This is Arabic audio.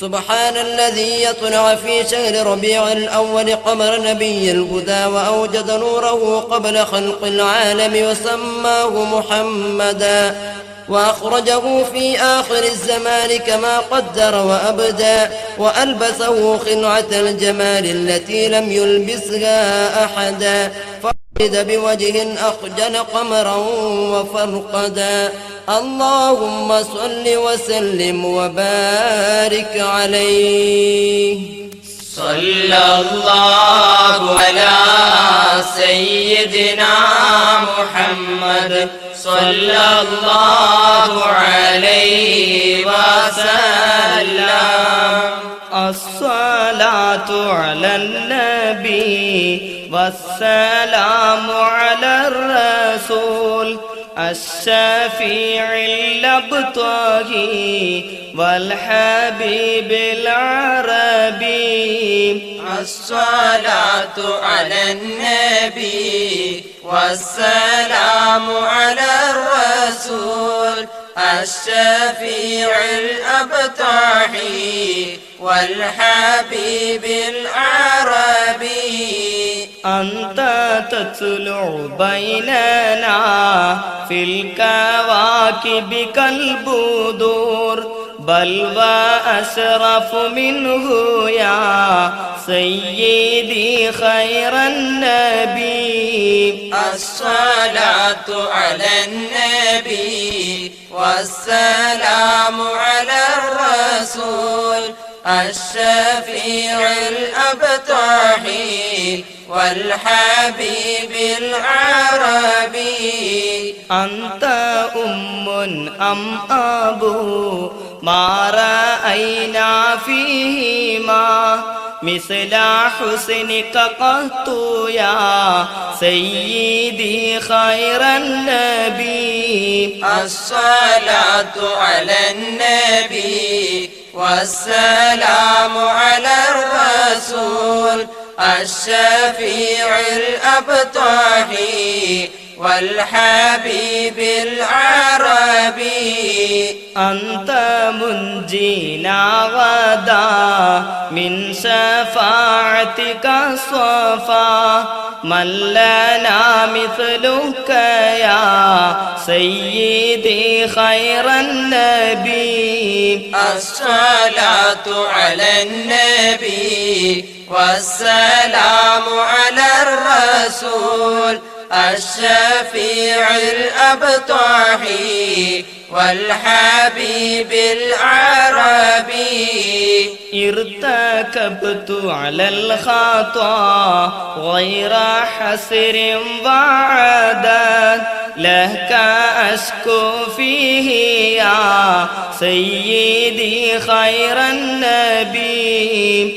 سبحان الذي يطلع في شهر ربيع الأول قمر نبي الهدى وأوجد نوره قبل خلق العالم وسماه محمدا وأخرجه في آخر الزمان كما قدر وأبدى وألبسه خلعة الجمال التي لم يلبسها أحدا فرد بوجه أخجل قمرا وفرقدا. اللهم صل وسلم وبارك عليه. صلى الله على سيدنا محمد. صلى الله عليه وسلم. الصلاة على النبي والسلام على الرسول الشفيع الأبطاهي والحبيب العربي. الصلاة على النبي والسلام على الرسول الشفيع الأبطاحي والحبيب العربي. أنت تطلع بيننا في الكواكب كالبدور. بل وأشرف منه يا سيدي خير النبي. الصلاة على النبي والسلام على الرسول. الشفيع الأبطاحي والحبيب العربي. أنت أم أم أبو ما رأينا فيهما مثل حسنك قط يا سيدي خير النبي. الصلاة على النبي. والسلام على الرسول الشفيع الأبطاحي والحبيب العربي. أنت منجينا غدا من شفاعتك صفا من لنا مثلك يا سيدي خير النبي. الصلاة على النبي والسلام على الرسول الشفيع الأبطاحي. والحبيب العربي. ارتكبت على الخطا غير حسر وعدد لك أشكو فيه يا سيدي خير النبي.